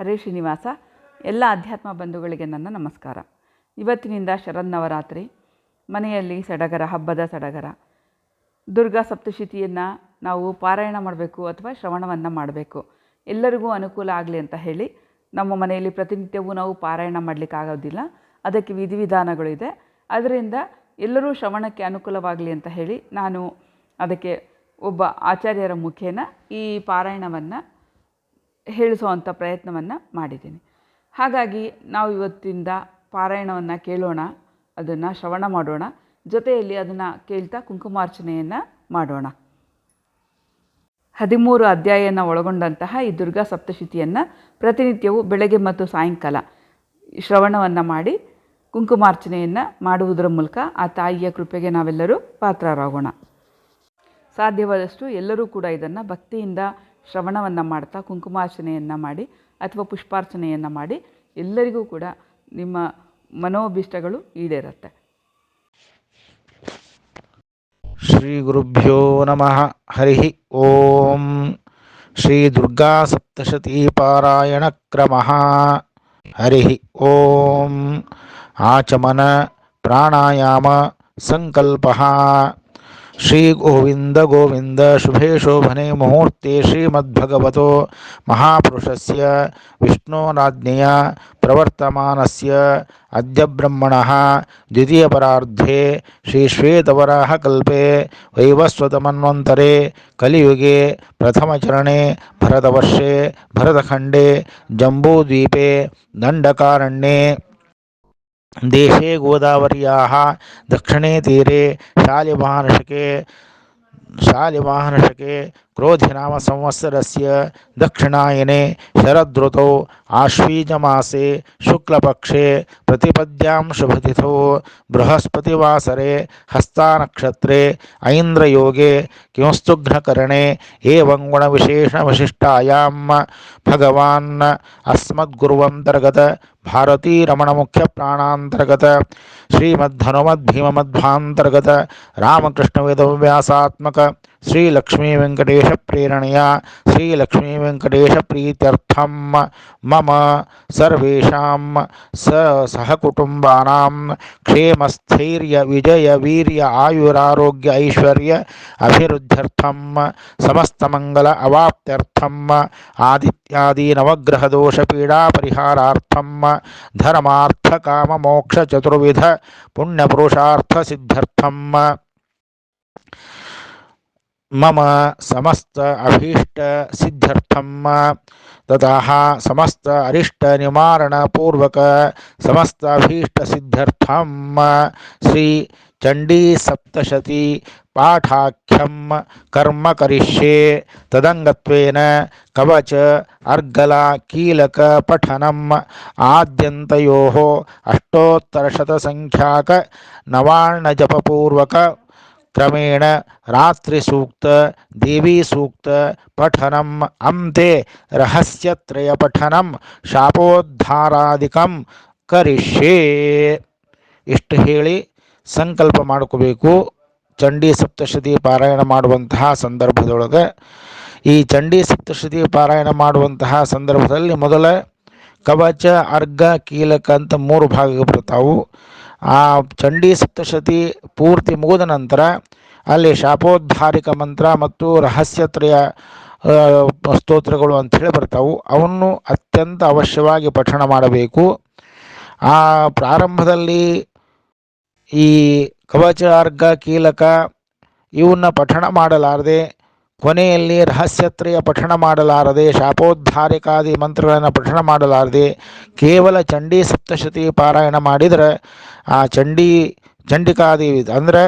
ಹರೇ ಶ್ರೀನಿವಾಸ. ಎಲ್ಲ ಅಧ್ಯಾತ್ಮ ಬಂಧುಗಳಿಗೆ ನನ್ನ ನಮಸ್ಕಾರ. ಇವತ್ತಿನಿಂದ ಶರನ್ನವರಾತ್ರಿ. ಮನೆಯಲ್ಲಿ ಸಡಗರ, ಹಬ್ಬದ ಸಡಗರ. ದುರ್ಗಾ ಸಪ್ತಶತಿಯನ್ನು ನಾವು ಪಾರಾಯಣ ಮಾಡಬೇಕು ಅಥವಾ ಶ್ರವಣವನ್ನು ಮಾಡಬೇಕು. ಎಲ್ಲರಿಗೂ ಅನುಕೂಲ ಆಗಲಿ ಅಂತ ಹೇಳಿ ನಮ್ಮ ಮನೆಯಲ್ಲಿ ಪ್ರತಿನಿತ್ಯವೂ ನಾವು ಪಾರಾಯಣ ಮಾಡಲಿಕ್ಕಾಗೋದಿಲ್ಲ ಅದಕ್ಕೆ ವಿಧಿವಿಧಾನಗಳು ಇದೆ. ಅದರಿಂದ ಎಲ್ಲರೂ ಶ್ರವಣಕ್ಕೆ ಅನುಕೂಲವಾಗಲಿ ಅಂತ ಹೇಳಿ ನಾನು ಅದಕ್ಕೆ ಒಬ್ಬ ಆಚಾರ್ಯರ ಮುಖೇನ ಈ ಪಾರಾಯಣವನ್ನು ಹೇಳಿಸುವಂಥ ಪ್ರಯತ್ನವನ್ನು ಮಾಡಿದ್ದೀನಿ. ಹಾಗಾಗಿ ನಾವು ಇವತ್ತಿಂದ ಪಾರಾಯಣವನ್ನು ಕೇಳೋಣ, ಅದನ್ನು ಶ್ರವಣ ಮಾಡೋಣ, ಜೊತೆಯಲ್ಲಿ ಅದನ್ನು ಕೇಳ್ತಾ ಕುಂಕುಮಾರ್ಚನೆಯನ್ನು ಮಾಡೋಣ. ಹದಿಮೂರು ಅಧ್ಯಾಯನ ಒಳಗೊಂಡಂತಹ ಈ ದುರ್ಗಾ ಸಪ್ತಶತಿಯನ್ನು ಪ್ರತಿನಿತ್ಯವೂ ಬೆಳಗ್ಗೆ ಮತ್ತು ಸಾಯಂಕಾಲ ಶ್ರವಣವನ್ನು ಮಾಡಿ ಕುಂಕುಮಾರ್ಚನೆಯನ್ನು ಮಾಡುವುದರ ಮೂಲಕ ಆ ತಾಯಿಯ ಕೃಪೆಗೆ ನಾವೆಲ್ಲರೂ ಪಾತ್ರರಾಗೋಣ. ಸಾಧ್ಯವಾದಷ್ಟು ಎಲ್ಲರೂ ಕೂಡ ಇದನ್ನು ಭಕ್ತಿಯಿಂದ ಶ್ರವಣವನ್ನು ಮಾಡ್ತಾ, ಕುಂಕುಮಾರ್ಚನೆಯನ್ನು ಮಾಡಿ ಅಥವಾ ಪುಷ್ಪಾರ್ಚನೆಯನ್ನು ಮಾಡಿ ಎಲ್ಲರಿಗೂ ಕೂಡ ನಿಮ್ಮ ಮನೋಭೀಷ್ಟಗಳು ಈಡೇರುತ್ತೆ. ಶ್ರೀಗುರುಭ್ಯೋ ನಮಃ. ಹರಿ ಓಂ. ಶ್ರೀ ದುರ್ಗಾ ಸಪ್ತಶತಿ ಪಾರಾಯಣ ಕ್ರಮ. ಹರಿ ಓಂ. ಆಚಮನ ಪ್ರಾಣಾಯಾಮ ಸಂಕಲ್ಪ. श्री गोविंद गोविंद शुभे शोभने मुहूर्ते श्रीमद्भगवतो महापुरुषस्य विष्णोनाज्ञया प्रवर्तमानस्य अद्य ब्रह्मणः द्वितीयपरार्धे श्रीश्वेतवराहकल्पे वैवस्वतमन्वन्तरे कलियुगे प्रथमचरणे भरतवर्षे भरतखंडे जम्बूद्वीपे दंडकारण्ये ದೇಶे गोदावर्याः दक्षिणे तीरे शालिवाहनशके शालिवाहनशके క్రోధినామ సంవత్సరస్య దక్షిణాయనే శరదృతౌ ఆశ్వీజమాసే శుక్లపక్షే ప్రతిపద్యాం శుభతిథో బృహస్పతివాసరే హస్తానక్షత్రే ఐంద్రయోగే కింస్తుఘ్నకరణే ఏం గుణవిశేషవిశిష్టాయాం భగవాన్ అస్మద్గురువంతర్గత భారతీరమణముఖ్య ప్రాణాంతర్గత శ్రీమద్ధనుమద్భీమమద్భాంతర్గత రామకృష్ణ श्रीलक्ष्मीवेङ्कटेशप्रेरणया श्रीलक्ष्मीवेङ्कटेशप्रीत्यर्थं मम सर्वेषां स सहकुटुम्बानां क्षेमस्थैर्यविजयवीर्य, आयुरारोग्य ऐश्वर्य अभिवृद्ध्यर्थं समस्तमङ्गल अवाप्त्यर्थम् आदित्यादि नवग्रहदोषपीडापरिहारार्थं धर्मार्थकाममोक्षचतुर्विध पुण्यपुरुषार्थसिद्ध्यर्थं मम समस्त अभीष्ट सिद्ध्यर्थम तथा समस्त अरिष्ट निवारण पूर्वक समस्त अभीष्ट सिद्ध्यर्थम श्री चंडी सप्तशती पाठाख्यम कर्म करिष्ये तदंगत्वेन कवच अर्गला कीलक पठनम। आद्यन्तयोः अष्टोत्तरशतसङ्ख्याक नवाणजपपूर्वक ಕ್ರಮೇಣ ರಾತ್ರಿ ಸೂಕ್ತ ದೇವಿ ಸೂಕ್ತ ಪಠನಂ ಅಂತೆ ರಹಸ್ಯತ್ರಯ ಪಠನಂ ಶಾಪೋದ್ಧಾರಾಧಿಕಂ ಕರಿಷ್ಯೇ ಇಷ್ಟು ಹೇಳಿ ಸಂಕಲ್ಪ ಮಾಡ್ಕೋಬೇಕು. ಚಂಡಿ ಸಪ್ತಶತಿ ಪಾರಾಯಣ ಮಾಡುವಂತಹ ಸಂದರ್ಭದೊಳಗೆ ಈ ಚಂಡಿ ಸಪ್ತಶತಿ ಪಾರಾಯಣ ಮಾಡುವಂತಹ ಸಂದರ್ಭದಲ್ಲಿ ಮೊದಲ ಕವಚ ಅರ್ಗ ಕೀಲಕ ಅಂತ ಮೂರು ಭಾಗಕ್ಕೆ ಬರ್ತಾವು. ಆ ಚಂಡಿ ಸಪ್ತಶತಿ ಪೂರ್ತಿ ಮುಗಿದ ನಂತರ ಅಲ್ಲಿ ಶಾಪೋದ್ಧಾರಿಕ ಮಂತ್ರ ಮತ್ತು ರಹಸ್ಯತ್ರಯ ಸ್ತೋತ್ರಗಳು ಅಂಥೇಳಿ ಬರ್ತಾವೆ. ಅವನ್ನು ಅತ್ಯಂತ ಅವಶ್ಯವಾಗಿ ಪಠಣ ಮಾಡಬೇಕು. ಆ ಪ್ರಾರಂಭದಲ್ಲಿ ಈ ಕವಚಾರ್ಗ ಕೀಲಕ ಇವನ್ನ ಪಠಣ ಮಾಡಲಾರದೆ ಕೊನೆಯಲ್ಲಿ ರಹಸ್ಯತ್ರಯ ಪಠಣ ಮಾಡಲಾರದೆ, ಶಾಪೋದ್ಧಾರಿಕಾದಿ ಮಂತ್ರಗಳನ್ನು ಪಠಣ ಮಾಡಲಾರದೆ, ಕೇವಲ ಚಂಡಿ ಸಪ್ತಶತಿ ಪಾರಾಯಣ ಮಾಡಿದರೆ, ಆ ಚಂಡಿ, ಚಂಡಿಕಾದಿ ಅಂದರೆ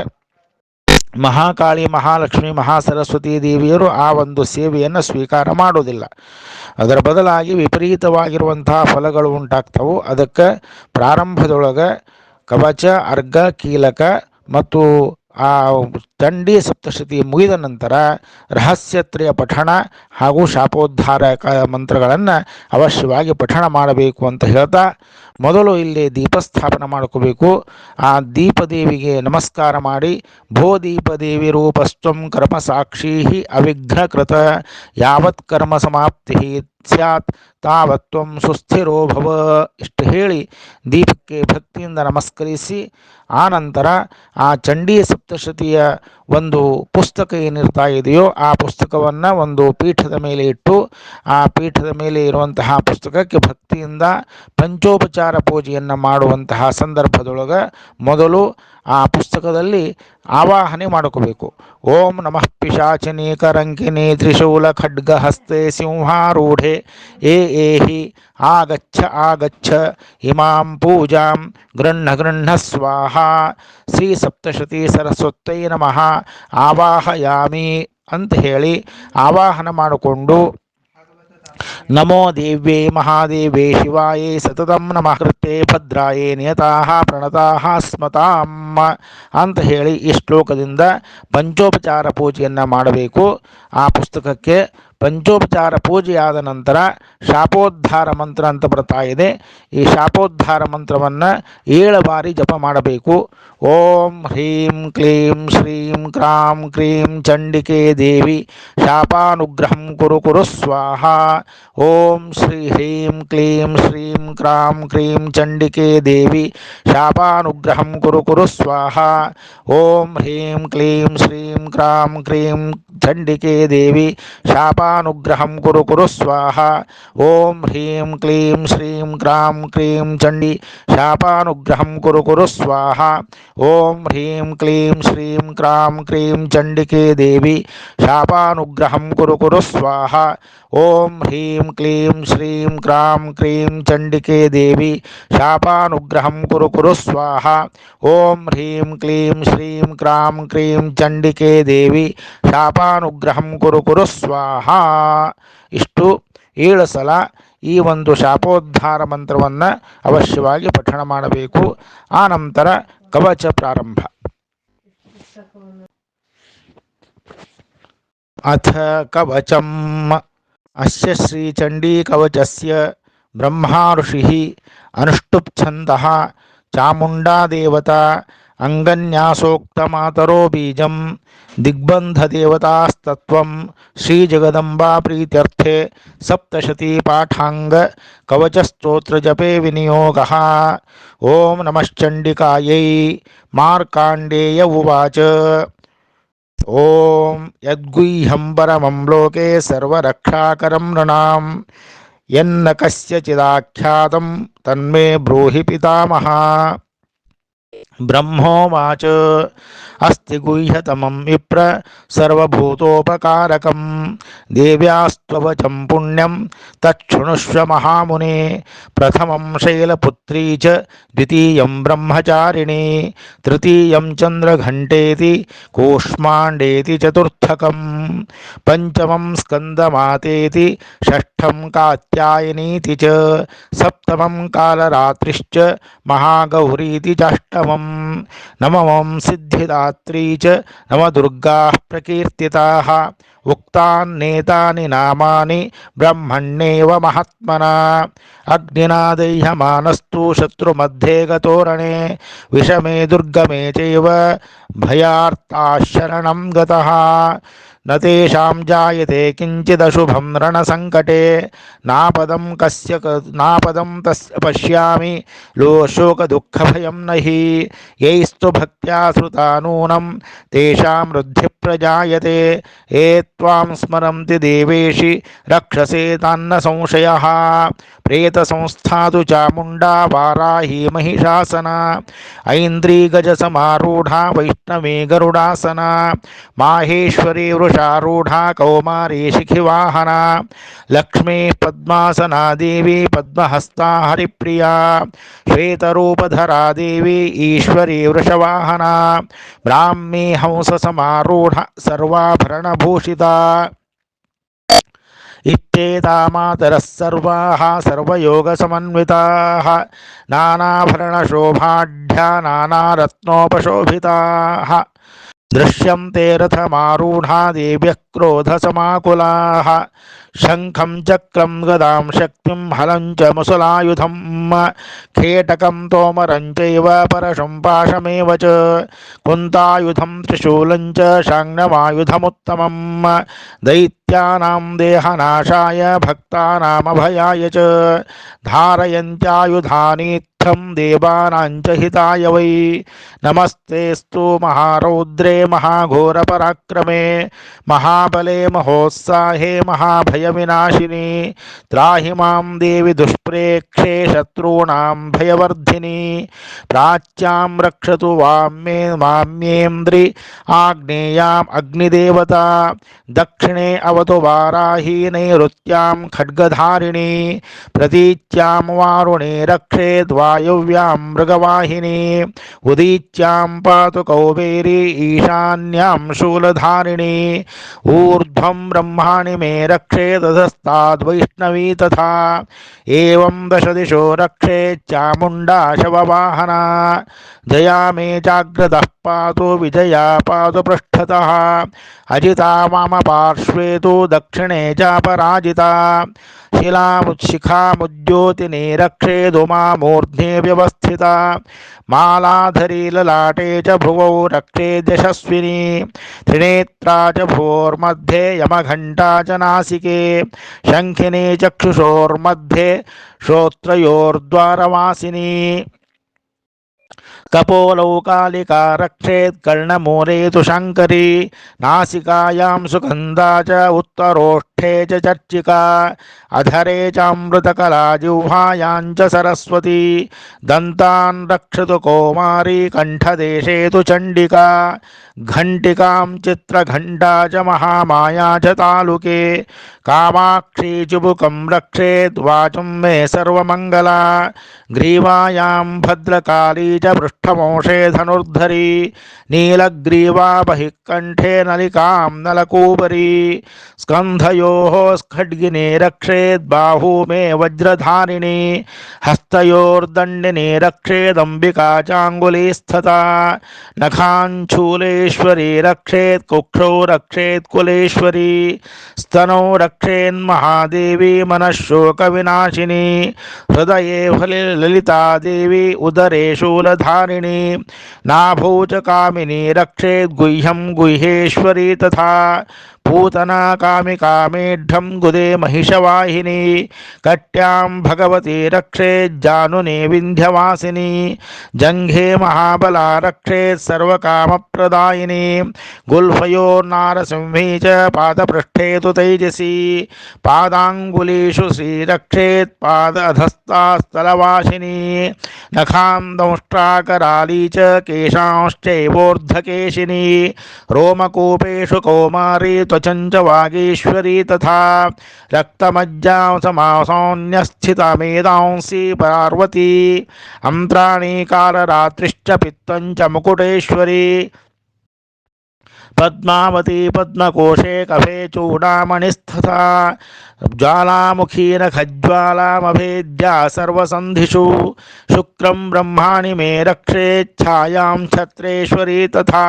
ಮಹಾಕಾಳಿ, ಮಹಾಲಕ್ಷ್ಮಿ, ಮಹಾಸರಸ್ವತಿ ದೇವಿಯರು ಆ ಒಂದು ಸೇವೆಯನ್ನು ಸ್ವೀಕಾರ ಮಾಡೋದಿಲ್ಲ. ಅದರ ಬದಲಾಗಿ ವಿಪರೀತವಾಗಿರುವಂತಹ ಫಲಗಳು ಉಂಟಾಗ್ತವು. ಅದಕ್ಕೆ ಪ್ರಾರಂಭದೊಳಗೆ ಕವಚ, ಅರ್ಘ, ಕೀಲಕ ಮತ್ತು ಆ ಚಂಡಿ ಸಪ್ತಶತಿ ಮುಗಿದ ನಂತರ ರಹಸ್ಯತ್ರಯ ಪಠಣ ಹಾಗೂ ಶಾಪೋದ್ಧಾರಕ ಮಂತ್ರಗಳನ್ನು ಅವಶ್ಯವಾಗಿ ಪಠಣ ಮಾಡಬೇಕು ಅಂತ ಹೇಳ್ತಾ ಮೊದಲು ಇಲ್ಲಿ ದೀಪಸ್ಥಾಪನೆ ಮಾಡ್ಕೋಬೇಕು. ಆ ದೀಪದೇವಿಗೆ ನಮಸ್ಕಾರ ಮಾಡಿ, ಭೋ ದೀಪದೇವಿ ರೂಪಸ್ತ್ವಂ ಕರ್ಮ ಸಾಕ್ಷಿ ಅವಿಘ್ನಕೃತ, ಯಾವತ್ ಕರ್ಮ ಸಮಾಪ್ತಿ ಸ್ಯಾತ್ ತಾವತ್ವಂ ಸುಸ್ಥಿರೋ ಭವ ಇಷ್ಟು ಹೇಳಿ ದೀಪಕ್ಕೆ ಭಕ್ತಿಯಿಂದ ನಮಸ್ಕರಿಸಿ ಆನಂತರ ಆ ಚಂಡೀ ಸಪ್ತಶತಿಯ ಒಂದು ಪುಸ್ತಕ ಏನಿರ್ತಾ ಇದೆಯೋ ಆ ಪುಸ್ತಕವನ್ನು ಒಂದು ಪೀಠದ ಮೇಲೆ ಇಟ್ಟು, ಆ ಪೀಠದ ಮೇಲೆ ಇರುವಂತಹ ಪುಸ್ತಕಕ್ಕೆ ಭಕ್ತಿಯಿಂದ ಪಂಚೋಪಚಾರ ಪೂಜೆಯನ್ನು ಮಾಡುವಂತಹ ಸಂದರ್ಭದೊಳಗೆ ಮೊದಲು ಆ ಪುಸ್ತಕದಲ್ಲಿ ಆವಾಹನೆ ಮಾಡ್ಕೋಬೇಕು. ಓಂ ನಮಃ ಪಿಶಾಚಿನಿ ಕರಂಕಿನಿ ತ್ರಿಶೂಲ ಖಡ್ಗ ಹಸ್ತೆ ಸಿಂಹಾರೂಢೆ, ಏ ಏಹಿ ಆಗಚ್ಚ ಆಗಚ್ಚ ಇಮಾಂ ಪೂಜಾಂ ಗೃಹ್ಣ ಗೃಹ್ಣ ಸ್ವಾಹ. ಶ್ರೀ ಸಪ್ತಶತಿ ಸರಸ್ವತ್ತೈ ನಮಃ. ಆವಾಹಯಾಮಿ ಅಂತ ಹೇಳಿ ಆವಾಹನ ಮಾಡಿಕೊಂಡು, ನಮೋ ದೇವ್ಯೇ ಮಹಾದೇವೇ ಶಿವಾಯೇ ಸತತಂ ನಮಃ. ಕೃತೆ ಭದ್ರಾಯೇ ನಿಯತಾಹ ಪ್ರಣತಾಃ ಸ್ಮತಾಂ ಅಂತ ಹೇಳಿ ಈ ಶ್ಲೋಕದಿಂದ ಪಂಚೋಪಚಾರ ಪೂಜೆಯನ್ನು ಮಾಡಬೇಕು. ಆ ಪುಸ್ತಕಕ್ಕೆ ಪಂಚೋಪಚಾರ ಪೂಜೆಯಾದ ನಂತರ ಶಾಪೋದ್ಧಾರ ಮಂತ್ರ ಅಂತ ಬರ್ತಾ ಇದೆ ಈ ಶಾಪೋದ್ಧಾರ ಮಂತ್ರವನ್ನು ಏಳು ಬಾರಿ ಜಪ ಮಾಡಬೇಕು ಓಂ ಹ್ರೀಂ ಕ್ಲೀಂ ಶ್ರೀಂ ಕ್ರಾಂ ಕ್ರೀಂ ಚಂಡಿಕೆ ದೇವಿ ಶಾಪಾನುಗ್ರಹಂ ಕುರು ಕುರು ಸ್ವಾಹ ಓಂ ಶ್ರೀ ಹ್ರೀಂ ಕ್ಲೀಂ ಶ್ರೀಂ ಕ್ರಾಂ ಕ್ರೀಂ ಚಂಡಿಕೆ ದೇವಿ ಶಾಪಾನುಗ್ರಹಂ ಕುರು ಕುರು ಸ್ವಾಹ ಓಂ ಹ್ರೀಂ ಕ್ಲೀಂ ಶ್ರೀಂ ಕ್ರಾಂ ಕ್ರೀಂ ಚಂಡಿಕೆ ದೇವಿ कृपानुग्रहं कुर कुर स्वाहा। ओं ह्रीं क्लीं श्रीं क्रां क्रीं चंडी शापानुग्रह कुर कुर स्वाहा। ओं ह्रीं क्लीं श्रीं क्रां क्रीं चंडिके देवी शापानुग्रह कुर कुर स्वाहा। ओं ह्रीं क्लीं श्रीं क्रां क्रीं चंडिके देवी शापानुग्रह कुर कुर स्वाहा। ओं ह्रीं क्लीं श्रीं क्रां क्रीं चंडिके देवी शापानुग्रह कुर कुर स्वाहा। ಇಷ್ಟು ಏಳು ಸಲ ಈ ಒಂದು ಶಾಪೋದ್ಧಾರ ಮಂತ್ರವನ್ನು ಅವಶ್ಯವಾಗಿ ಪಠಣ ಮಾಡಬೇಕು ಆ ನಂತರ ಕವಚ ಪ್ರಾರಂಭ ಅಥ ಕವಚಂ ಅಸ್ಯ ಶ್ರೀಚಂಡೀಕವಚಸ್ಯ ಬ್ರಹ್ಮಾ ಋಷಿಃ ಅನುಷ್ಠುಪ್ಛಂದಃ ಚಾಮುಂಡಾ ದೇವತಾ ಅಂಗನ್ಯಾಸೋಕ್ತಮಾತರೋ ಬೀಜಂ ದಿಗ್ಬಂಧದೇವತಾಸ್ತತ್ವಂ ಶ್ರೀಜಗದಂಬಾ ಪ್ರೀತ್ಯರ್ಥೆ ಸಪ್ತಶತಿ ಪಾಠಾಂಗ ಕವಚಸ್ತೋತ್ರಜಪೆ ವಿನಿಯೋಗಃ ಓಂ ನಮಶ್ಚಂಡಿಕಾಯೈ ಮಾರ್ಕಾಂಡೇಯ ಉವಾಚ ಓಂ ಯದ್ಗುಹ್ಯಂ ಪರಮಂ ಲೋಕೆ ಸರ್ವರಕ್ಷಾಕರಂ ನೃಣಾಂ ಯನ್ನ ಕಸ್ಯಚಿದಾಖ್ಯಾತಂ ತನ್ಮೇ ಬ್ರೂಹಿ ಪಿತಾಮಹ బ్రహ్మోవాచ అస్తి గుహ్యతమం విప్ర సర్వభూతోపకారకం దేవ్యాస్త్వవచం పుణ్యం తక్షుణుష్వ మహామునే ప్రథమం శైలపుత్రీ చ ద్వితీయం బ్రహ్మచారిణి తృతీయం చంద్రఘంటేతి కూష్మాండేతి చతుర్థకం పంచమం స్కందమాతేతి షష్ఠం కాత్యాయనీతి చ సప్తమం కాలరాత్రిశ్చ మహాగౌరీతి చాష్టమం నమం నమమం సిద్ధిదాత్రీ చ నమ దుర్గా ప్రకీర్తితా ఉక్తాన్నేతాని నామాని బ్రహ్మణ్యేవ మహాత్మన అగ్నినా దహ్యమానస్తు శత్రుమధ్యే గతోరణే విషమే దుర్గమే చైవ భయార్తాశరణం గత నతేషాం జాయతే కించిదశుభం రణసంకటే. నాపదం కస్య నాపదం తస్ పశ్యామి. లోశోకదుఃఖభయం నహి. యైస్తు భక్త్యా శ్రుతా నూనం. తేషాం వృద్ధి ప్రజాయతే. ఏ త్వాం స్మరంతి దేవేషి. రక్షసే తాన్న సంశయ. ప్రేత సంస్థాతు చాముండా వారాహి మహిషాసన. ఐంద్రీగజ సమారూఢా వైష్ణవే గరుడాసన. మాహేశ్వరీ వృష वृषारूढा कौमारी शिखिवाहना लक्ष्मी पद्मासना देवी पद्महस्ता हरिप्रिया। श्वेतरूपधरा देवी ईश्वरी वृषवाहना। ब्राह्मी हंससमारूढ सर्वाभरणभूषिता। इत्येता मातरः सर्वाः सर्वयोगसमन्विताः। नानाभरणशोभाढ्या, नानारत्नोपशोभिताः। దృశ్యంతే రథమారూఢా దేవ్య క్రోధసమాకులాహ శంఖం చక్రం గదాం శక్తిం హలం చ ముసలాయుధం. ఖేటకం తోమరం చైవ పరశం పాశమేవ చ. కుంతాయుధం త్రిశూలం చ శాంగమాయుధముత్తమం దైత్యానాం దేహనాశాయ భక్తానామభయాయ చ. ధారయంత్యాయుధానీత్యం దేవానాం చ హితాయ వై. नमस्तेऽस्तु महारौद्रे महाघोरपराक्रमे, महाबले महोत्साहे, महाभयविनाशिनि, त्राहि माँ देवि दुष्प्रेक्षे शत्रूणां भयवर्धिनि प्राच्यां रक्षतु वाम्ये माम्येन्द्रि आग्नेयाम् अग्निदेवता, दक्षिणे अवतु वाराही नैऋत्यां खड्गधारिणी, प्रतीच्यां वारुणे रक्षेद् वायव्यां मृगवाहिनी, उदीच्यां पातु कौबेरी ईशान्यां शूलधारिणी, ऊर्ध्वं ब्रह्माणि मे रक्षेदधस्ताद्वैष्णवी तथा एवं दशदिशो रक्षेच्चामुण्डा शववाहना। जया मे जाग्रतः पातु विजया पातु पृष्ठतः। अजिता मम पार्श्वे तु दक्षिणे चापराजिता। शिलामुच्छिखामुद्योतिने रक्षेदु मामूर्ध्ने व्यवस्थिता। मालाधरी ललाटे च भुवौ रक्षेद्यशस्विनी त्रिनेत्रा च भूर्मध्ये यमघण्टा च नासिके। शङ्खिनी चक्षुषोर्मध्ये श्रोत्रयोर्द्वारवासिनी। कपोलौकालिका रक्षेत् कर्णमूले तु शङ्करी नासिकायां सुगन्धा च उत्तरोष्ठे च चर्चिका अधरे चामृतकला सरस्वती, दन्तान् रक्षतु कौमारी कण्ठदेशे तु चण्डिका, घण्टिकां चित्रघण्टा च महामाया च तालुके, कामाक्षी चुबुकं रक्षेद् वाचं मे सर्वमङ्गला, ग्रीवायां भद्रकाली च पृष्ठमोषे धनुर्धरी नीलग्रीवा बहिः कण्ठे नलिकां नलकूपरी, स्कन्धयोः स्खड्गिने रक्षेद् बाहू मे वज्रधारिणी, हस्तयोर्दण्डिने रक्षेदम्बिका चाङ्गुलीस्थता नखाञ्चूलेश्वरी रक्षेत् कुक्षौ रक्षेत् कुलेश्वरी, स्तनौ रक्षेन्महादेवी मनःशोकविनाशिनी, हृदये फले ललिता देवी उदरे शूलधारिणी नाभौ च कामिनी रक्षेत् गुह्यं गुह्येश्वरी तथा पूतना कामिकामेढ्यं गुदे महिषवाहिनी, कट्यां भगवती रक्षेज्जानुने विन्ध्यवासिनी, जङ्घे महाबला रक्षेत् सर्वकामप्रदायिनी, गुल्फयोर्नारसिंही च पादपृष्ठे तु तैजसी, पादाङ्गुलीषु श्रीरक्षेत् पाद अधस्तास्थलवासिनी नखां दंष्ट्राकराली च केशांश्चैवोर्धकेशिनी रोमकूपेषु कौमारी त्वचं च वागीश्वरी तथा रक्तमज्जां समासौन्यस्थितमेदांसि पार्वती अन्त्राणि कालरात्रिश्च पित्तं च मुकुटेश्वरी पद्मावती पद्मकोशे कफे चूडामणिस्तथा ज्वालामुखीनखज्ज्वालामभेद्या सर्वसन्धिषु शुक्रं ब्रह्माणि मे रक्षेच्छायां छत्रेश्वरी तथा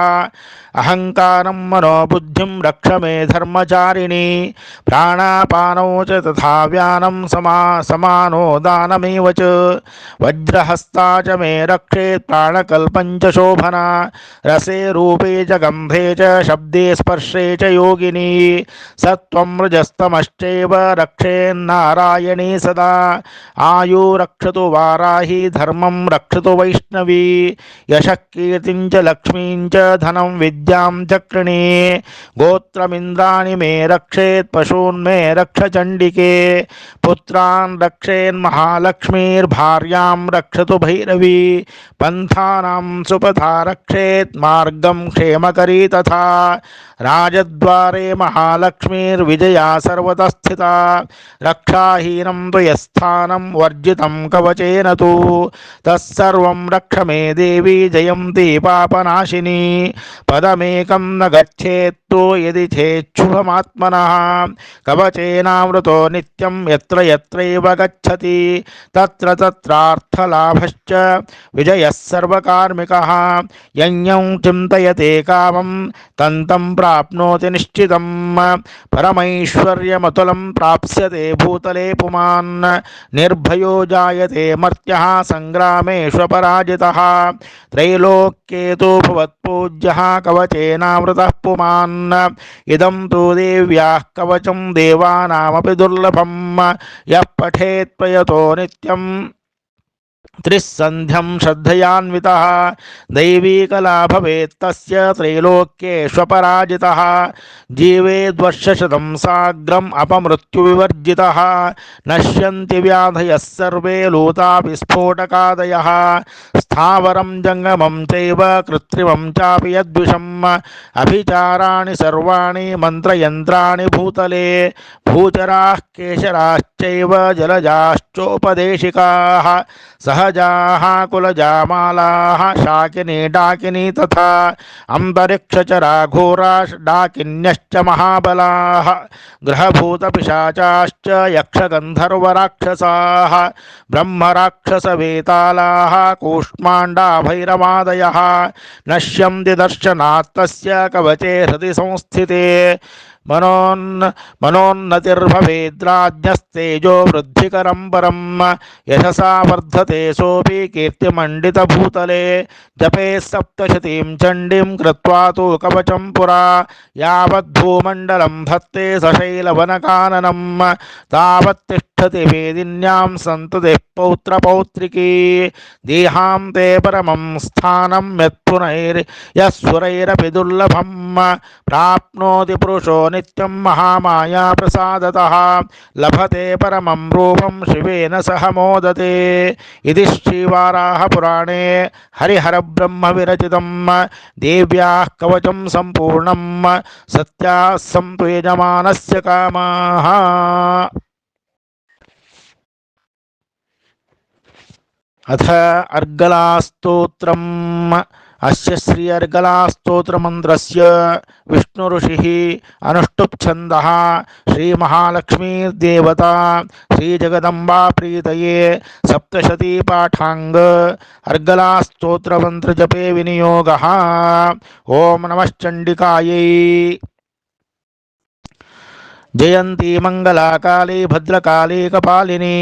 अहङ्कारं मनोबुद्धिं रक्ष मे धर्मचारिणी प्राणापानौ च तथा व्यानं समा समानो दानमेव च वज्रहस्ता च मे रक्षेत् प्राणकल्पं च शोभना रसे रूपे च गन्धे च शब्दे स्पर्शे च योगिनी सत्त्वं रजस्तमश्चैव रक्षेन्नारायणी सदा। आयु रक्षतु वाराही धर्मं रक्षतु वैष्णवी। यशः कीर्तिं च लक्ष्मीं च धनं विद्यां चक्रिणी गोत्रमिन्द्राणि मे रक्षेत् पशून्मे रक्ष चण्डिके। पुत्रान् रक्षेन्महालक्ष्मीर्भार्यां रक्षतु भैरवी। पन्थानां सुपथा रक्षेत् मार्गं क्षेमकरी तथा। राजद्वारे महालक्ष्मीर्विजया सर्वतः स्थिता। రక్షాహీనం త్వయస్థానం వర్జితం కవచేన తు. తత్సర్వం రక్ష మే దేవి జయంతి పాపనాశిని. పదమేకం న గచ్చేత్తు యది చేచ్ఛుభమాత్మనः కవచేనామృతో నిత్యం ఎత్ర ఎత్రైవ గచ్చతి. తత్ర తత్రార్థలాభశ్చ విజయः సర్వకార్మికः. యజ్ఞం చింతయతే కామం తంతం ప్రాప్నోతి నిశ్చితం. పరమైశ్వర్యమతులం ప్రాప్స్యతే భూతలే పుమాన్. నిర్భయో జాయతే మర్త్య సంగ్రామేష్పరాజిత త్రైలోక్యేతోపవత్పూజ్య కవచేనామృత పుమాన్. ఇదం తో దేవ్యా కవచం దేవానామపి దుర్లభం. యః పఠేత్పయతో నిత్యం. प्रयतो श्रद्धयान्वितः दैवी कला भवेत् तस्य त्रैलोक्येष्वपराजितः जीवेद्वर्षशतं साग्रम् अपमृत्युविवर्जितः, नश्यन्ति व्याधयः सर्वे लूता विस्फोटकादयः स्थावरं जङ्गमं चैव कृत्रिमं चापि यद्विषम्, अभिचाराणि सर्वाणि मन्त्रयन्त्राणि भूतले भूचराः केशराश्चैव చైవ జలజాశ్చోపదేశికాః సహజాః కులజామాలాః శాకిని డాకిని తథా అంతరిక్షచరా ఘోరా డాకిన్యశ్చ మహాబలాః గ్రహభూతపిశాచాశ్చ యక్షగంధర్వరాక్షసాः బ్రహ్మరాక్షసవేతాళాः కూష్మాండాభైరవాదయः నశ్యంది దర్శనాత్తస్య కవచే హృది సంస్థితే మనోన్ మనోన్నతిర్భవేద్రాజ్ఞస్తేజో వృద్ధికరం పరం యశసా వర్ధతే సోపి కీర్తిమండితభూతలే. జపే సప్తశతీం చండీం కృత్వా తు కవచం పురా. యావద్భూమండలం భత్తే సశైలవనకాననం. తావత్తిష్ట तिष्ठति वेदिन्यां सन्ततिः पौत्रपौत्रिकी देहान्ते परमं स्थानं यत्पुनैर्यस्वरैरपि दुर्लभं प्राप्नोति पुरुषो नित्यं महामाया प्रसादतः लभते परमं रूपं शिवेन सह मोदते इति श्रीवाराहपुराणे हरिहरब्रह्मविरचितं देव्याः कवचं सम्पूर्णं सत्याः सन्तु यजमानस्य कामाः అథ అర్గలాస్తోత్రం అస్య శ్రీ అర్గలాస్తోత్రమంత్రస్య విష్ణు ఋషి అనుష్టుప్ ఛంద శ్రీమహాలక్ష్మీర్దేవత శ్రీజగదంబా ప్రీతయే సప్తశతీ పాఠాంగ అర్గలాస్తోత్రమంత్రజపే వినియోగ. ఓం నమశ్చండికాయై జయంతి మంగళాకాళీ భద్రకాళీ కపాలిని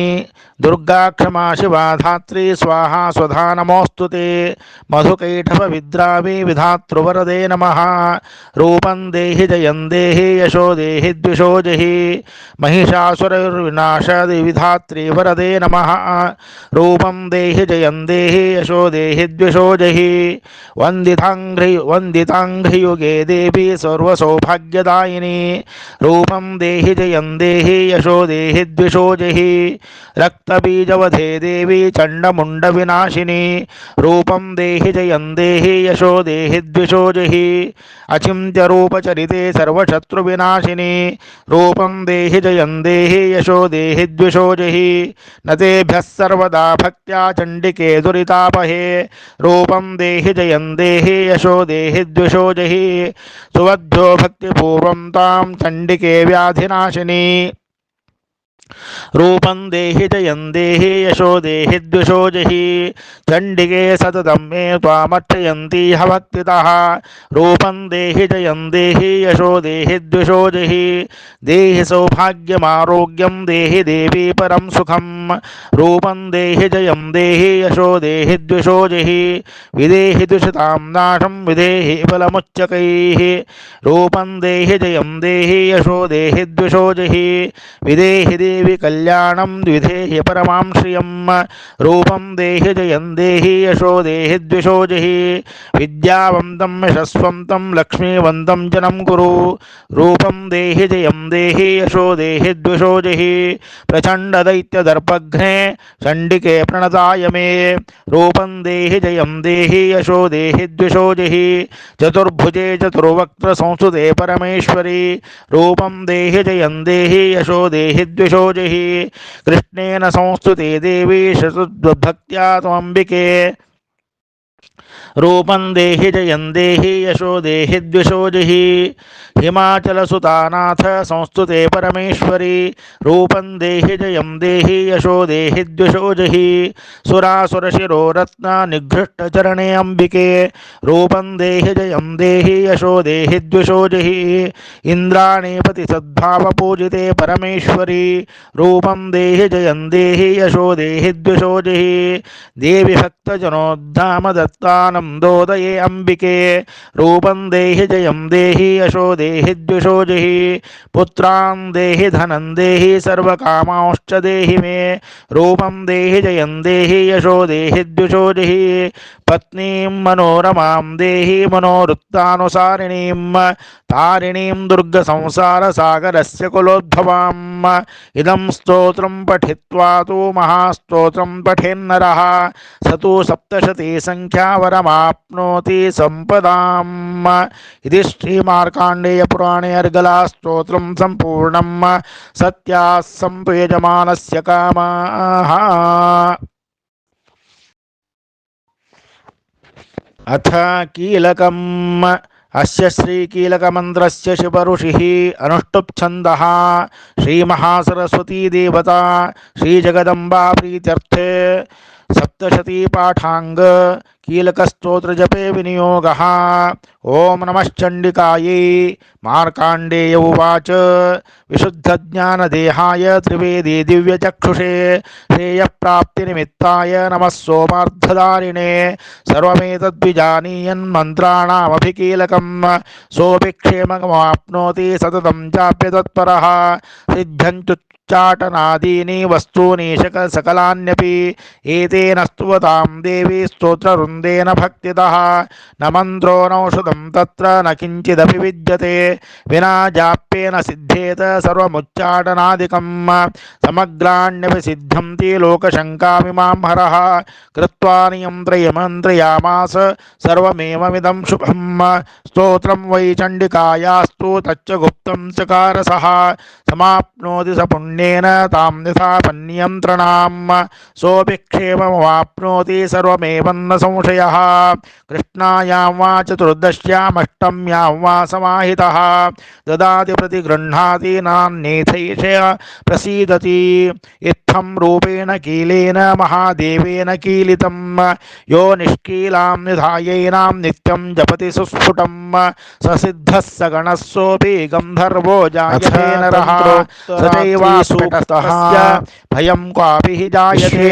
దుర్గా క్షమా శివాధాత్రీ స్వాహా స్వధా నమోస్తు మధుకైఠవ విద్రావీ విధాతృవరదే నమ రూపం దేహి జయం దేహి యశో దేహి ద్విషో జహి మహిషాసురవినాశాది విధాత్రీ వరదే నమ రూపం దేహి జయం దేహి యశో దేహి ద్విషో జహి వందితాంఘ్రి వందితాంఘ్రియుగే దేవి సర్వసౌభాగ్యదాయిని రూపం దేహి జయం దేహి యశో దేహి ద్విషో జహి రక్త रक्तबीजवधे देवी चण्डमुण्डविनाशिनी रूपं देहि जयं देहि यशो देहि द्विषो जहि अचिन्त्यरूपचरिते सर्वशत्रुविनाशिनी रूपं देहि जयं देहि यशो देहि द्विषो जहि न तेभ्यः सर्वदा भक्त्या चण्डिके दुरितापहे रूपं देहि जयं देहि यशो देहि द्विषो जहि सुवध्यो भक्तिपूर्वं तां चण्डिके व्याधिनाशिनी రూపం దేహి జయం దేహి యశో దేహి ద్విషో జహి. చండిగే సతతం మే త్వామర్చయంతి హవక్తిత రూపం దేహి జయం దేహి యశో దేహి ద్విషో జహి. దేహి సౌభాగ్యమారోగ్యం దేహి దేవీ పరం సుఖం. రూపం దేహి జయం దేహి యశో దేహి ద్విషో జహి. విదేహి దుషితాం నాశం విదేహి బలముచ్చకై. రూపం దేహి జయం దేహి యశో దేహి ద్విషో జహి. విదేహి దేవి देवि कल्याणं द्विधेह्य परमां श्रियं। रूपं देहि जयं देहि, यशो देहि द्विषो जहि। विद्यावन्तं यशस्वं तं लक्ष्मीवन्तं जनं कुरु। रूपं देहि जयं देहि, यशो देहि द्विषो जहि। प्रचण्डदैत्यदर्पघ्ने चण्डिके प्रणताय मे। रूपं देहि जयं देहि, यशो देहि द्विषो जहि। चतुर्भुजे चतुर्वक्त्रसंस्तुते परमेश्वरी। रूपं देहि जयं देहि, यशो देहि द्विषो कृष्णेन संस्तुते देवी शतुद्भक्त्या त्वम्बिके रूपं देहि जयं देहि यशो देहि द्विषो जहि। हिमाचलसुतानाथ संस्तुते परमेश्वरी। रूपं देहि जयं देहि यशो देहि द्विषो जहि। सुरासुरशिरो रत्ना निघृष्टचरणे अम्बिके। रूपं देहि जयं देहि यशो देहि द्विषो जहि। इन्द्राणीपति सद्भावपूजिते परमेश्वरी। रूपं देहि जयं देहि यशो देहि द्विषो जहि। देवि भक्तजनोद्धाम दत्तानं दोदये अम्बिके रूपं देहि जयं देहि यशो देहि द्विषो जहि। पुत्रां देहि धनं देहि, सर्वकामांश्च देहि मे। रूपं देहि जयं देहि यशो देहि द्विषो जहि। पत्नीं मनोरमां देहि मनोवृत्तानुसारिणीं तारिणीं दुर्गसंसारसागरस्य कुलोद्भवाम् इदं स्तोत्रं पठित्वा तु महास्तोत्रं पठेन्नरः स तु सप्तशतीसङ्ख्यावरमाप्नोति सम्पदाम् इति श्रीमार्काण्डेयपुराणे अर्गलास्तोत्रं सम्पूर्णं सत्याः सम्प्रयजमानस्य कामाः అథ కీలకం అస్య శ్రీకీలకమంత్రస్య శివఋషిః అనుష్టుప్ఛంద శ్రీమహాసరస్వతీదేవత శ్రీజగదంబా ప్రీత్యర్థే సప్తశతీపాఠాంగ్ కీలకస్తోత్రజపే వినియోగ. ఓం నమశ్చండికాయే మార్కాండేయ ఉవాచ. విశుద్ధజ్ఞానదేహాయ త్రివేది దివ్యచక్షుషే. శ్రేయప్రాప్తినిమిత్తాయ నమః సోమార్థదారిణే సర్వమేతద్విజానీయన్మంత్రాణమభికీలకం సోऽपि క్షేమమాప్నోతి సతతం చాప్యతత్పరः. సిద్ధ్యంచు చాటనాదీని వస్తూని సకలాన్యపి. ఏతేన స్తువతాం దేవి స్తోత్ర स्तोत्रवृन्देन भक्तितः न मन्त्रो नौषधं तत्र न किञ्चिदपि विद्यते विना जाप्येन सिद्धेत सर्वमुच्चाटनादिकं समग्राण्यपि सिद्ध्यन्ति लोकशङ्कामिमां हरः कृत्वा नियन्त्रयमन्त्रयामास सर्वमेवमिदं शुभम् स्तोत्रं वै चण्डिकायास्तु तच्च गुप्तं चकारसः समाप्नोति स पुण्येन तां यथापन्नियन्त्रणाम् सोऽपि क्षेममवाप्नोति सर्वमेवन्न संशयः कृष्णायां वा चतुर्दश्यामष्टम्यां वा समाहितः। ददाति प्रतिगृह्णाति नान्येथैष प्रसीदति। इत्थं रूपेण कीलेन महादेवेन कीलितं। यो निष्कीलां निधायैनां नित्यं जपति सुस्फुटं। स सिद्धः स गणः सोऽपि गन्धर्वो जायते नरः। भयं क्वापि हि जायते।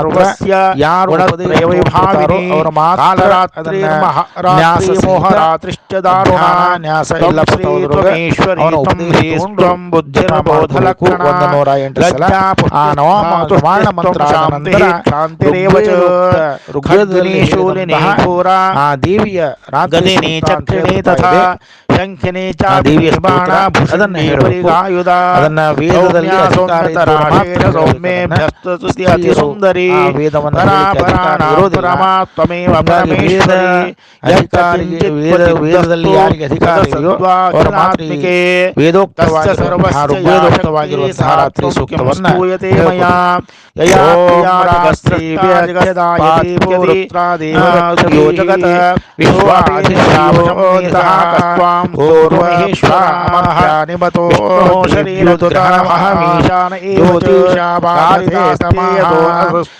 च ಸರ್ವಸ್ಯ ಯಾರು ಗುಣತ್ರಯ ವೈಭಾವಿನಿ ಅವರ ಮಾತ್ರ ಕಾಲರಾತ್ರಿ ಅದನ್ನ ಮಹಾರಾತ್ರಿ ನ್ಯಾಸ ಸಹಿತ ಮೋಹರಾತ್ರಿಶ್ಚ ದಾರುಣ ಧ್ಯಾನ, ನ್ಯಾಸ ಎಲ್ಲ ತ್ವಂ ಶ್ರೀ ಪದದೊಳಗೆ ತ್ವಮೇಶ್ವರಿ ಅವನ ತ್ವಂ ಉಪದೇಶ ಹಿ ತಗೊಂಡು ತ್ವಂ ಬುದ್ಧಿರ್ಬೋಧ ಮಾಡಬೇಕು. ಲಕ್ಷಣ ಒಂದು ನೂರ ಎಂಟು ಸಲ ಲಜ್ಜಾ ಆ ನವಮ ಪುಷ್ಟಿರ್ಧಾತು ಸುವರ್ಣ ಮಂತ್ರ ಆದ ಶಾಂತಿ ನಂತರ ಶಾಂತಿರೇವ ಚ ಋಗ್ವೇದೋಕ್ತ- ಋಗ್ವೇದದಲ್ಲಿ ಖಡ್ಗಿನಿ ಶೂಲಿನಿ ಹೇಳಿದಂತಹ ಘೋರ ಆ ದೇವಿಯ ರಾತ್ರಿ ಗದಿನಿ ಸೂಕ್ತ ಅಂತ ಚಕ್ರಿಣಿ ಹೇಳ್ತಾ ತಥಾ ಇದೆ. ಶಂಖಿನಿ ಆ ದೇವಿಯ ಚಾಪಿನಿ ಬಾಣ ಸ್ತೋತ್ರ ಅದನ್ನ ಭೂಷಣಿ ಹೇಳಬೇಕು. ಪರಿಗಾಯುಧ ಅದನ್ನ ವೇದದಲ್ಲಿ ಸೌಮ್ಯ ಅಧಿಕಾರ ಸೌಮ್ಯತ ಇದ್ದವರು ಮಾತ್ರ ರಾಶೇರ ಸೌಮ್ಯೇ ಹೇಳಬೇಕನ್ನ. ಭ್ಯಸ್ತುತಿ ಅತಿ ಸ್ತ್ರೀಯರು ಸುಂದರಿ ಆ ವೇದವನ್ನು ಪರಾ ಹೇಳಲಿಕ್ಕೆ ಅಧಿಕಾರ ಪರಾಣಾಂ ಇರೋದಿಲ್ಲ. ಪರಮಾತ್ಮಮೇವ ಹೀಗಾಗಿ ವೇದ ಪರಮೇಶ್ವರಿ ಅಧಿಕಾರಿಗೆ ವೇದ ವೇದದಲ್ಲಿ ಯಾರಿಗೆ ಅಧಿಕಾರ ಇದೆಯೋ ಅವರ ಮಾತ್ರ ಈ ವೇದೋಕ್ತವಾಗಿರುವಂತಹ ಋಗ್ವೇದೋಕ್ತವಾಗಿರುವಂತಹ ರಾತ್ರಿ ಸೂಕ್ತವನ್ನ ಹೇಳ್ಕೊಡಿ. ದೇವಿ ಸಂಸ್ತುತಾನೋ ಮೋಹಯೈತವ್ಯಂ ನಿತೇಯಾಮನ್ನವಿರೋಧಕೈಟಭೋಕ್ಷೇಣ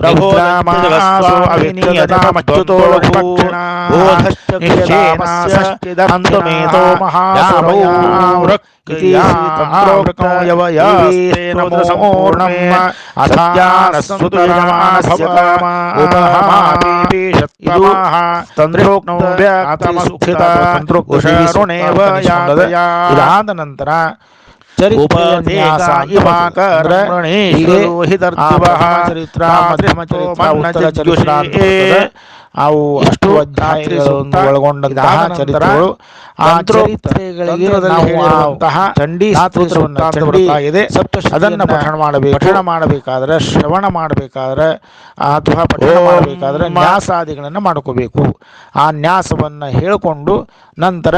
ప్రబోధమచ్యుతోక్షిణాశ్చిదంతమేతో మహాయామోర్ణం అసాజానస్వతుమాభవమాపీపీషత్తంద్రోక్నవ్యాతమసుఖితాంతృకుషరుణేవ యాదయా ఉదాహరణనంతర ಅವು ಅಷ್ಟು ಅಧ್ಯಾಯಗಳನ್ನು ಒಳಗೊಂಡಂತಹ ಚರಿತ್ರೆಗಳು. ಆ ಚರಿತ್ರೆಗಳಿಗೆ ನಾವು ಚಂಡಿ ಸ್ತೋತ್ರವನ್ನು ಅದನ್ನ ಪಠಣ ಮಾಡಬೇಕು. ಪಠಣ ಮಾಡಬೇಕಾದ್ರೆ ಶ್ರವಣ ಮಾಡಬೇಕಾದ್ರೆ ಅಥವಾ ಪಠಣ ಮಾಡಬೇಕಾದ್ರೆ ನ್ಯಾಸಾದಿಗಳನ್ನು ಮಾಡ್ಕೋಬೇಕು. ಆ ನ್ಯಾಸವನ್ನು ಹೇಳಿಕೊಂಡು ನಂತರ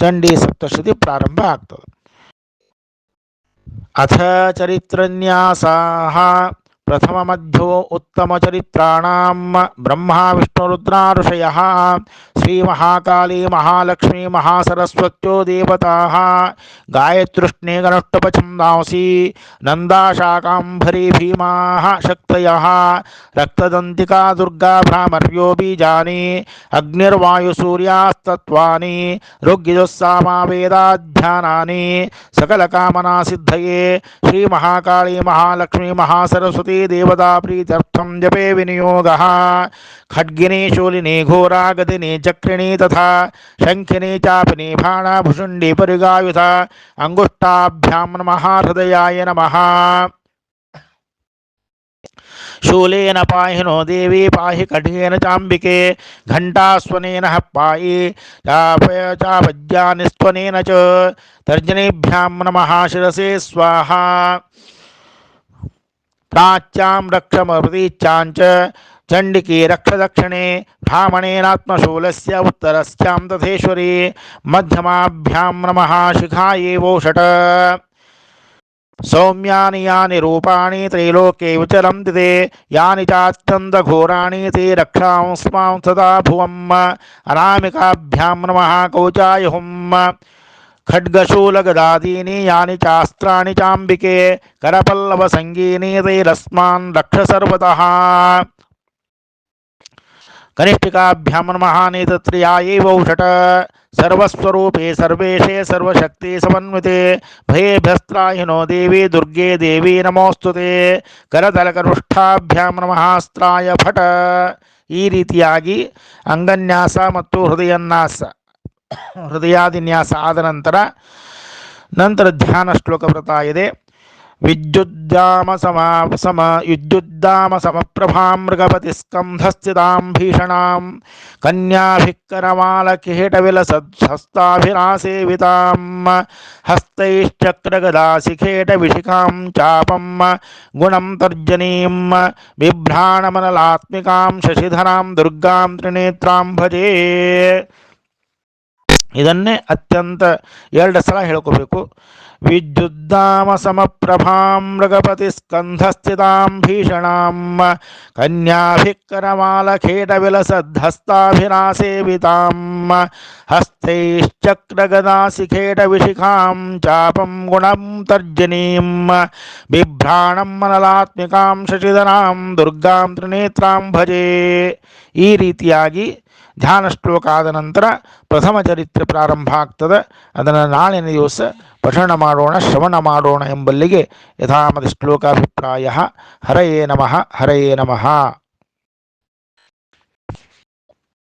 ಚಂಡಿ ಸಪ್ತಶತಿ ಪ್ರಾರಂಭ ಆಗ್ತದೆ. अथ चरित्रन्यासाः प्रथम मध्यो उत्तम उत्तमचरित्राणां ब्रह्मा विष्णु विष्णुरुद्रा ऋषयः श्रीमहाकाली महालक्ष्मी महासरस्वत्यो देवताः गायत्रुष्णेगनुष्टपछन्दांसि नन्दाशाकाम्भरी भीमाः शक्तयः, रक्तदन्तिका दुर्गा भ्रामर्यो बीजानि, अग्निर्वायुसूर्यास्तत्त्वानि, ऋग्यजुस्सामा वेदाध्यानानि श्री महाकाली महालक्ष्मी महासरस्वती देवता प्रीत्यर्थं जपे विनियोगः। खड्गिनी, शूलिनी घोरा गदिनी चक्रिणी तथा शङ्खिनी, चापिनी, भाणा भुषुण्डी परिगायुध, अङ्गुष्ठाभ्यां नमः, हृदयाय नमः। शूलेन पाहि नो देवी, पाहि खड्गेन चाम्बिके, घण्टास्वनेन पायि चापज्यानिस्त्वनेन च, तर्जनीभ्यां नमः, शिरसे स्वाहा। प्राच्यां रक्षमप्रतीच्याञ्च चण्डिके रक्षदक्षिणे ब्राह्मणेनात्मशूलस्य उत्तरस्यां तथेश्वरी मध्यमाभ्यां नमः शिखायेवोषट सौम्यानि यानि रूपाणि त्रैलोक्ये विचरन्ति ते यानि चात्यन्तघोराणि ते रक्षांस्मां सदा भुवम् अनामिकाभ्यां नमः कौचाय हुम् ಖಡ್ಗಶೂಲಗದಾದೀನಿ ಯಾನಿ ಚಾಸ್ತ್ರಾಣಿ ಚಾಂಬಿಕೆ, ಕರಪಲ್ಲವ ಸಂಗೀನಿ ತೈರಸ್ಮಾನ್ ರಕ್ಷ ಸರ್ವತಃ ಕನಿಷ್ಠಿಕಾಭ್ಯಾಂ ನಮಃ ನೇತತ್ರಿಯಾಯೈ ವೌಷಟ ಸರ್ವಸ್ವರೂಪೇ ಸರ್ವೇಶೇ ಸರ್ವಶಕ್ತಿ ಸಮನ್ವಿತೆ. ಭಯೇಭ್ಯಸ್ತ್ರಾಹಿನೋ ದೇವಿ ದುರ್ಗೆ ದೇವಿ ನಮೋಸ್ತುತೆ. ಕರತಲಕನುಷ್ಠಾಭ್ಯಾಂ ನಮಃ ಸ್ತ್ರಾಯ ಫಟ ಈ ರೀತಿಯಾಗಿ ಅಂಗನ್ಯಾಸ ಮತ್ತು ಹೃದಯನ್ಯಾಸ ಹೃದಯಾದಿನ್ಯಾಸ ಆದ ನಂತರ ನಂತರ ಧ್ಯಾನ ಶ್ಲೋಕ ಬರ್ತಾ ಇದೆ. ವಿದ್ಯುದ್ದಾಮ ಸಮ ಸಮ ವಿದ್ಯುದ್ದಾಮ ಸಮಪ್ರಭಾಂ ಮೃಗಪತಿ ಸ್ಕಂಧಸ್ಥಿತಾಂ ಭೀಷಣಾಂ ಕನ್ಯಾಭಿಕ್ಕರಮಾಲಕಿರೀಟವಿಲಸತ್ಸಸ್ತಾಭಿರಾಸೇವಿತಾಂ ಹಸ್ತೈಶ್ಚಕ್ರಗದಾಶಿಖೇಟವಿಶಿಖಾಂ ಚಾಪಂ ಗುಣಂ ತರ್ಜನೀಂ ಬಿಭ್ರಾಣಮನಲಾತ್ಮಿಕಾಂ ಶಶಿಧರಾಂ ದುರ್ಗಾಂ ತ್ರಿನೇತ್ರಾಂ ಭಜೇ ಇದನ್ನೇ ಅತ್ಯಂತ ಎರಡು ಸಲ ಹೇಳ್ಕೋಬೇಕು. ವಿದ್ಯುದ್ದಾಮ ಸಮಪ್ರಭಾಂ ಮೃಗಪತಿ ಸ್ಕಂಧಸ್ಥಿತಾಂ ಭೀಷಣಾಂ ಕನ್ಯಾಭಿಕ್ಕರಮಾಲಖೇಟ ವಿಲಸದ್ಧಸ್ತಾಭಿರಾಸೇವಿತಾಂ ಹಸ್ತೈಶ್ಚಕ್ರಗದಾಸಿಖೇಟ ವಿಶಿಖಾಂ ಚಾಪಂ ಗುಣಂ ತರ್ಜನೀಂ ಬಿಭ್ರಾಣಂ ಮನಲಾತ್ಮಿಕಾಂ ಶಶಿಧರಾಂ ದುರ್ಗಾಂ ತ್ರಿನೇತ್ರಾಂ ಭಜೇ. ಈ ರೀತಿಯಾಗಿ ಧ್ಯಾನ ಶ್ಲೋಕ ಆದ ನಂತರ ಪ್ರಥಮ ಚರಿತ್ರೆ ಪ್ರಾರಂಭ ಆಗ್ತದೆ. ಅದನ್ನು ನಾಳಿನ ದಿವಸ ಪಠಣ ಮಾಡೋಣ, ಶ್ರವಣ ಮಾಡೋಣ ಎಂಬಲ್ಲಿಗೆ ಯಥಾಮತಿ ಶ್ಲೋಕಾಭಿಪ್ರಾಯ. ಹರಯೇ ನಮಃ ಹರಯೇ ನಮಃ.